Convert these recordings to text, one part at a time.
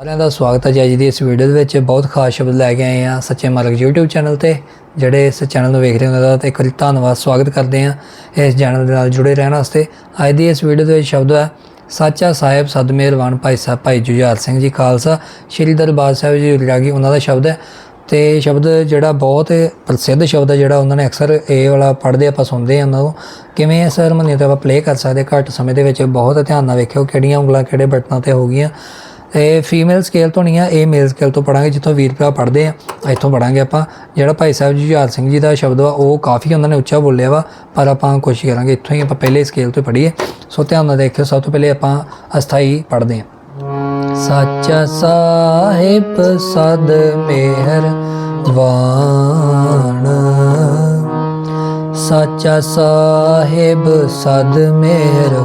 ਸਾਰਿਆਂ ਦਾ ਸਵਾਗਤ ਹੈ ਜੀ ਅੱਜ ਦੀ ਇਸ ਵੀਡੀਓ ਦੇ ਵਿੱਚ। ਬਹੁਤ ਖਾਸ ਸ਼ਬਦ ਲੈ ਕੇ ਆਏ ਆ ਸੱਚੇ ਮਾਰਗ YouTube ਚੈਨਲ ਤੇ, ਜਿਹੜੇ ਇਸ ਚੈਨਲ ਨੂੰ ਵੇਖ ਰਹੇ ਹੋ ਉਹਨਾਂ ਦਾ ਇੱਕ ਧੰਨਵਾਦ, ਸਵਾਗਤ ਕਰਦੇ ਆ ਇਸ ਚੈਨਲ ਦੇ ਨਾਲ ਜੁੜੇ ਰਹਿਣ ਵਾਸਤੇ। ਅੱਜ ਦੀ ਇਸ ਵੀਡੀਓ ਦੇ ਵਿੱਚ ਸ਼ਬਦ ਹੈ, ਸਾਚਾ ਸਾਹਿਬ ਸਦ ਭਾਈ ਸਾਹਿਬ ਭਾਈ ਜੁਝਾਰ ਸਿੰਘ ਜੀ ਖਾਲਸਾ। ਸ਼੍ਰੀ ਦਰਬਾਰ ਸਾਹਿਬ ਜੀ ਰਾਗੀ ਉਹਨਾਂ ਦਾ ਸ਼ਬਦ ਹੈ। ਤੇ ਸ਼ਬਦ ਜਿਹੜਾ ਬਹੁਤ ਪ੍ਰਸਿੱਧ ਸ਼ਬਦ ਹੈ, ਜਿਹੜਾ ਉਹਨਾਂ ਨੇ ਅਕਸਰ ਇਹ ਵਾਲਾ ਪੜ੍ਹਦੇ ਆਪਾਂ ਸੁਣਦੇ ਹਾਂ ਉਹਨਾਂ ਨੂੰ। ਕਿਵੇਂ ਇਸ ਹਾਰਮੋਨੀਅਮ ਤੇ ਆਪਾਂ ਪਲੇ ਕਰ ਸਕਦੇ ਘੱਟ ਸਮੇਂ ਦੇ ਵਿੱਚ। ਬਹੁਤ ਧਿਆਨ ਨਾਲ ਵੇਖਿਓ ਕਿਹੜੀਆਂ ਉਂਗਲਾਂ ਕਿਹੜੇ ਬਟਨਾਂ ਤੇ ਹੋ ਗਈਆਂ। ਇਹ ਫੀਮੇਲ ਸਕੇਲ ਤੋਂ ਨਹੀਂ ਆ, ਇਹ ਮੇਲ ਸਕੇਲ ਤੋਂ ਪੜਾਂਗੇ ਜਿੱਥੋਂ ਵੀਰ ਭਰਾ ਪੜਦੇ ਆ, ਇੱਥੋਂ ਪੜਾਂਗੇ ਆਪਾਂ। ਜਿਹੜਾ ਭਾਈ ਸਾਹਿਬ ਜੀ ਜੁਝਾਰ ਸਿੰਘ ਜੀ ਦਾ ਸ਼ਬਦ ਵਾ, ਉਹ ਕਾਫੀ ਉਹਨਾਂ ਨੇ ਉੱਚਾ ਬੋਲਿਆ ਵਾ, ਪਰ ਆਪਾਂ ਕੋਸ਼ਿਸ਼ ਕਰਾਂਗੇ, ਇੱਥੋਂ ਹੀ ਆਪਾਂ ਪਹਿਲੇ ਸਕੇਲ ਤੋਂ ਪੜੀਏ ਸੋ ਧਿਆਨ ਨਾਲ ਦੇਖਿਓ, ਸਭ ਤੋਂ ਪਹਿਲੇ ਆਪਾਂ ਅਸਥਾਈ ਪੜਦੇ ਹਾਂ। ਸੱਚਾ ਸਾਹਿਬ, ਸਦ ਮਿਹਰ ਵਾਣ ਸੱਚਾ ਸਾਹਿਬ, ਸਦ ਮਿਹਰਵਾਨ।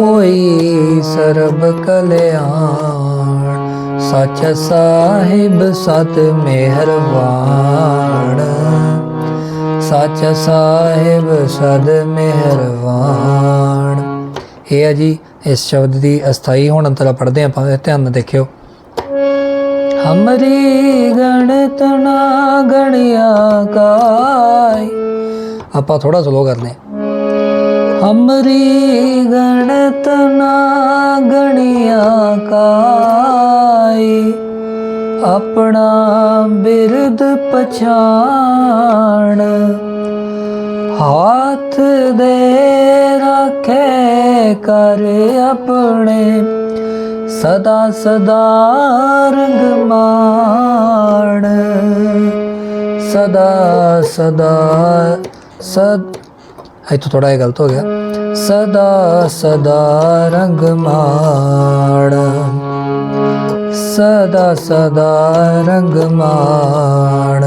ਹੋਈ ਸਰਬ ਕਲਿਆਣ। ਸੱਚ ਸਾਹਿਬ, ਸਤ ਮਿਹਰਵਾਨ ਸੱਚ ਸਾਹਿਬ, ਸਦ ਮਿਹਰਵਾਨ ਇਹ ਹੈ ਜੀ, ਇਸ ਸ਼ਬਦ ਦੀ ਅਸਥਾਈ ਹੁਣ ਅੰਤਰਾ ਪੜਦੇ ਆਪਾਂ ਇਹ ਧਿਆਨ ਨਾਲ ਦੇਖਿਓ। ਹਮਰੀ ਗਣਤ ਗਣਿਆ ਕਾਈ ਆਪਾਂ ਥੋੜਾ ਸਲੋ ਕਰਦੇ ਹਮਰੀ ਗਣਤ ਨਾ ਗਣਿਆ ਕਾਈ ਆਪਣਾ ਬਿਰਦ ਪਛਾਣ ਹੱਥ ਦੇ ਰੱਖੇ ਕਰ ਆਪਣੇ ਸਦਾ ਸਦਾ ਰੰਗ ਮਾਣ ਸਦਾ ਸਦਾ ਸਦ ਇੱਥੋਂ ਥੋੜਾ ਇਹ ਗਲਤ ਹੋ ਗਿਆ। ਸਦਾ ਸਦਾ ਰੰਗ ਮਾਣ। ਸਦਾ ਸਦਾ ਰੰਗ ਮਾਣ।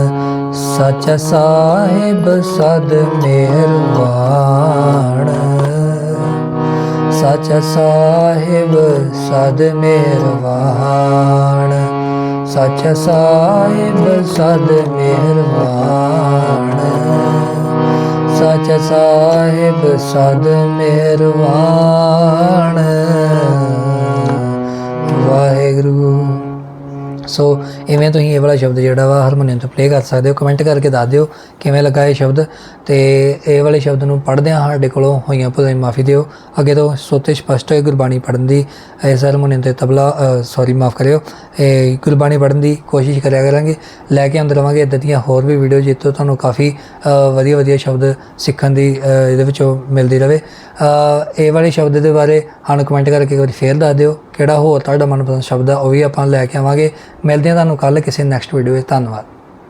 ਸੱਚ ਸਾਹਿਬ, ਸਦ ਮਿਹਰਬਾਨ ਸੱਚ ਸਾਹਿਬ, ਸਦ ਮਿਹਰਬਾਨ ਸੱਚ ਸਾਹਿਬ, ਸਦ ਮਿਹਰਬਾਨ ਸੱਚ ਸਾਹਿਬ ਸਦ ਮਿਹਰਬਾਨ। ਸੋ ਇਵੇਂ ਤੁਸੀਂ ਇਹ ਵਾਲਾ ਸ਼ਬਦ ਜਿਹੜਾ ਵਾ ਹਾਰਮੋਨੀਅਮ ਤੇ ਪਲੇ ਕਰ ਸਕਦੇ ਹੋ। ਕਮੈਂਟ ਕਰਕੇ ਦੱਸ ਦਿਓ ਕਿਵੇਂ ਲੱਗਾ ਇਹ ਸ਼ਬਦ ਤੇ ਇਹ ਵਾਲੇ ਸ਼ਬਦ ਨੂੰ ਪੜ੍ਹਦਿਆਂ ਸਾਡੇ ਕੋਲੋਂ ਹੋਈਆਂ ਭੁੱਲਾਂ ਮਾਫੀ ਦਿਓ। ਅੱਗੇ ਤੋਂ ਸੋਤੇ ਸਪਸ਼ਟ ਹੋਏ ਗੁਰਬਾਣੀ ਪੜ੍ਹਨ ਦੀ ਇਸ ਹਾਰਮੋਨੀਅਮ ਤੇ ਤਬਲਾ ਸੌਰੀ ਮਾਫ ਕਰਿਓ। ਇਹ ਗੁਰਬਾਣੀ ਪੜ੍ਹਨ ਦੀ ਕੋਸ਼ਿਸ਼ ਕਰਿਆ ਕਰਾਂਗੇ। ਲੈ ਕੇ ਆਉਂਦੇ ਰਵਾਂਗੇ ਇਦਾਂ ਦੀਆਂ ਹੋਰ ਵੀ ਵੀਡੀਓ ਜਿੱਤੋਂ ਤੁਹਾਨੂੰ ਕਾਫੀ ਵਧੀਆ ਵਧੀਆ ਸ਼ਬਦ ਸਿੱਖਣ ਦੀ ਇਹਦੇ ਵਿੱਚੋਂ ਮਿਲਦੀ ਰਵੇ। ਇਹ ਵਾਲੇ ਸ਼ਬਦ ਦੇ ਬਾਰੇ ਸਾਨੂੰ ਕਮੈਂਟ ਕਰਕੇ ਇੱਕ ਵਾਰੀ ਫੇਰ ਦੱਸ ਦਿਓ। ਕਿਹੜਾ ਹੋਰ ਤੁਹਾਡਾ ਮਨਪਸੰਦ ਸ਼ਬਦ ਆ, ਉਹ ਵੀ ਆਪਾਂ ਲੈ ਕੇ ਆਵਾਂਗੇ। ਮਿਲਦੇ ਹਾਂ ਤੁਹਾਨੂੰ ਕੱਲ ਕਿਸੇ ਨੈਕਸਟ ਵੀਡੀਓ ਵਿੱਚ। ਧੰਨਵਾਦ।